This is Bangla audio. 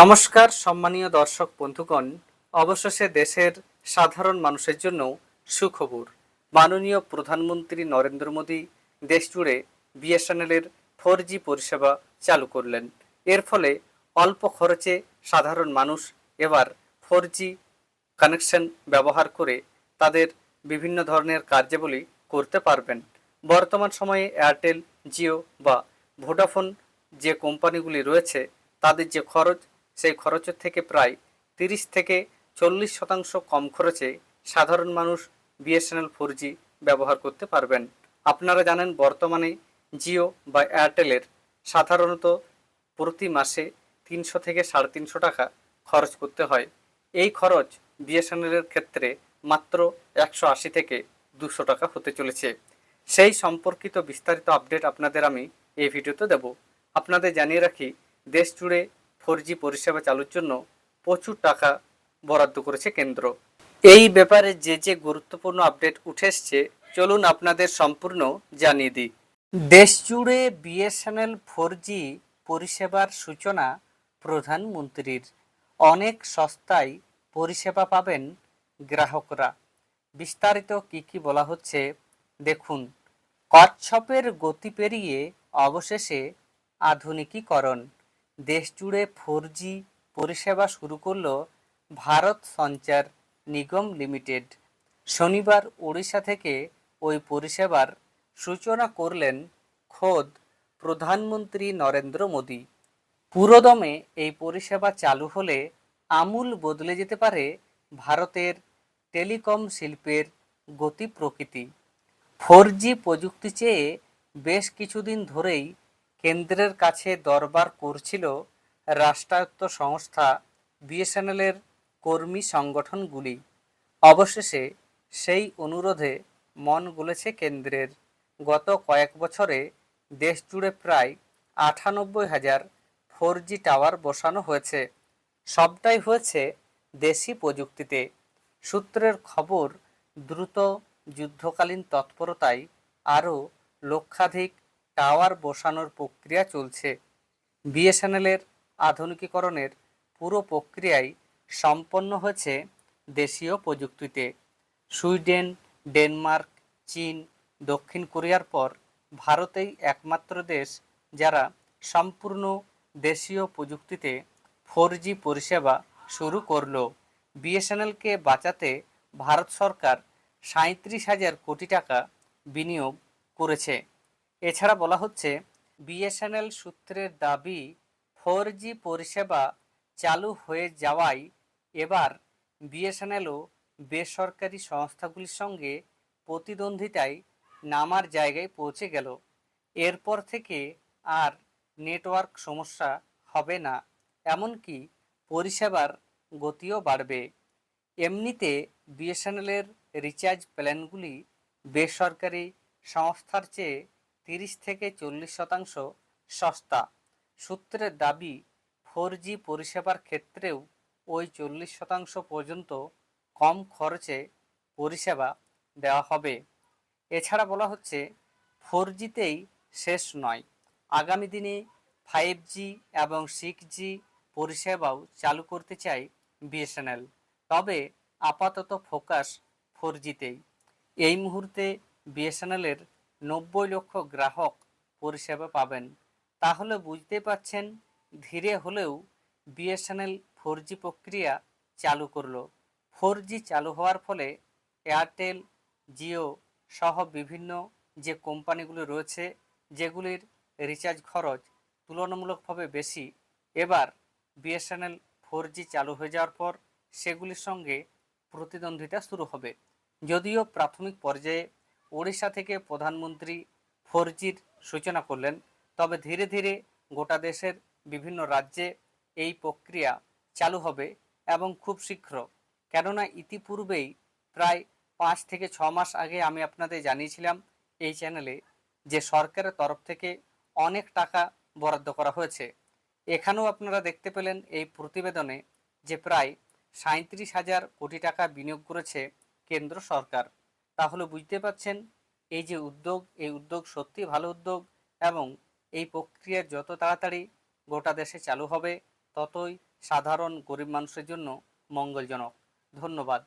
নমস্কার, সম্মানীয় দর্শক বন্ধুগণ। অবশেষে দেশের সাধারণ মানুষের জন্য সুখবর। মাননীয় প্রধানমন্ত্রী নরেন্দ্র মোদী দেশ জুড়ে বিএসএনএলের ফোর জি পরিষেবা চালু করলেন। এর ফলে অল্প খরচে সাধারণ মানুষ এবার ফোর জি কানেকশন ব্যবহার করে তাদের বিভিন্ন ধরনের কার্যাবলী করতে পারবেন। বর্তমান সময়ে এয়ারটেল, জিও বা ভোডাফোন যে কোম্পানিগুলি রয়েছে, তাদের যে খরচ সেই খরচের থেকে প্রায় তিরিশ থেকে চল্লিশ শতাংশ কম খরচে সাধারণ মানুষ বিএসএনএল ফোর ব্যবহার করতে পারবেন। আপনারা জানেন বর্তমানে জিও বা এয়ারটেলের সাধারণত প্রতি মাসে তিনশো থেকে সাড়ে তিনশো টাকা খরচ করতে হয়। এই খরচ বিএসএনএলের ক্ষেত্রে মাত্র একশো আশি থেকে দুশো টাকা হতে চলেছে। সেই সম্পর্কিত বিস্তারিত আপডেট আপনাদের আমি এই ভিডিওতে দেব। আপনাদের জানিয়ে রাখি, দেশ জুড়ে ফোর জি পরিষেবা চালুর জন্য প্রচুর টাকা বরাদ্দ করেছে কেন্দ্র। এই ব্যাপারে যে যে গুরুত্বপূর্ণ আপডেট উঠে এসছে, চলুন আপনাদের সম্পূর্ণ জানিয়ে দিই। দেশ জুড়ে বিএসএনএল ফোর জি পরিষেবার সূচনা প্রধানমন্ত্রীর অনেক সস্তায় পরিষেবা পাবেন গ্রাহকরা। বিস্তারিত কি কি বলা হচ্ছে, দেখুন। কচ্ছপের গতি পেরিয়ে অবশেষে আধুনিকীকরণ। দেশ জুড়ে ফোর পরিষেবা শুরু করল ভারত সঞ্চার নিগম লিমিটেড। শনিবার ওড়িশা থেকে ওই পরিষেবার সূচনা করলেন খোদ প্রধানমন্ত্রী নরেন্দ্র মোদী। পুরোদমে এই পরিষেবা চালু হলে আমূল বদলে যেতে পারে ভারতের টেলিকম শিল্পের গতি প্রকৃতি। ফোর প্রযুক্তি চেয়ে বেশ কিছুদিন ধরেই কেন্দ্রের কাছে দরবার করছিল রাষ্ট্রায়ত্ত সংস্থা বিএসএনএলের কর্মী সংগঠনগুলি। অবশেষে সেই অনুরোধে মন গলেছে কেন্দ্রের। গত কয়েক বছরে দেশ জুড়ে প্রায় আটানব্বই হাজার ফোর জি টাওয়ার বসানো হয়েছে। সবটাই হয়েছে দেশি প্রযুক্তিতে। সূত্রের খবর, দ্রুত যুদ্ধকালীন তৎপরতায় আরও লক্ষাধিক টাওয়ার বসানোর প্রক্রিয়া চলছে। বিএসএনএলের আধুনিকীকরণের পুরো প্রক্রিয়াই সম্পন্ন হয়েছে দেশীয় প্রযুক্তিতে। সুইডেন, ডেনমার্ক, চীন, দক্ষিণ কোরিয়ার পর ভারতেই একমাত্র দেশ যারা সম্পূর্ণ দেশীয় প্রযুক্তিতে ফোর পরিষেবা শুরু করল। বিএসএনএলকে বাঁচাতে ভারত সরকার সাঁত্রিশ হাজার কোটি টাকা বিনিয়োগ করেছে। এছাড়া বলা হচ্ছে, বিএসএনএল সূত্রের দাবি ফোর জি পরিষেবা চালু হয়ে যাওয়ায় এবার বিএসএনএলও বেসরকারি সংস্থাগুলির সঙ্গে প্রতিদ্বন্দ্বিতায় নামার জায়গায় পৌঁছে গেল। এরপর থেকে আর নেটওয়ার্ক সমস্যা হবে না, এমনকি পরিষেবার গতিও বাড়বে। এমনিতে বিএসএনএলের রিচার্জ প্ল্যানগুলি বেসরকারি সংস্থার চেয়ে তিরিশ থেকে চল্লিশ শতাংশ সস্তা। সূত্রের দাবি, ফোর জি পরিষেবার ক্ষেত্রেও ওই চল্লিশ শতাংশ পর্যন্ত কম খরচে পরিষেবা দেওয়া হবে। এছাড়া বলা হচ্ছে, ফোর জিতেই শেষ নয়। আগামী দিনে ফাইভ জি এবং সিক্স জি পরিষেবাও চালু করতে চায় বিএসএনএল। তবে আপাতত ফোকাস ফোর জিতেই। এই মুহূর্তে বিএসএনএলের নব্বই লক্ষ গ্রাহক পরিষেবা পাবেন। তাহলে বুঝতে পাচ্ছেন ধীরে হলেও বিএসএনএল ফোর প্রক্রিয়া চালু করল। ফোর চালু হওয়ার ফলে এয়ারটেল, জিও সহ বিভিন্ন যে কোম্পানিগুলো রয়েছে, যেগুলির রিচার্জ খরচ তুলনামূলকভাবে বেশি, এবার বিএসএনএল ফোর চালু হয়ে যাওয়ার পর সেগুলির সঙ্গে প্রতিদ্বন্দ্বিতা শুরু হবে। যদিও প্রাথমিক পর্যায়ে ওড়িশা থেকে প্রধানমন্ত্রী ফোর জির সূচনা করলেন। তবে ধীরে ধীরে গোটা দেশের বিভিন্ন রাজ্যে এই প্রক্রিয়া চালু হবে এবং খুব শীঘ্র। কেননা ইতিপূর্বেই প্রায় পাঁচ থেকে ছ মাস আগে আমি আপনাদের জানিয়েছিলাম এই চ্যানেলে যে সরকারের তরফ থেকে অনেক টাকা বরাদ্দ করা হয়েছে। এখানেও আপনারা দেখতে পেলেন এই প্রতিবেদনে যে প্রায় সাঁত্রিশ হাজার কোটি টাকা বিনিয়োগ করেছে কেন্দ্র সরকার। তাহলে বুঝতে পাচ্ছেন এই যে উদ্যোগ, এই উদ্যোগ সত্যি ভালো উদ্যোগ এবং এই প্রক্রিয়া যত তাড়াতাড়ি গোটা দেশে চালু হবে, ততই সাধারণ গরিব মানুষের জন্য মঙ্গলজনক। ধন্যবাদ।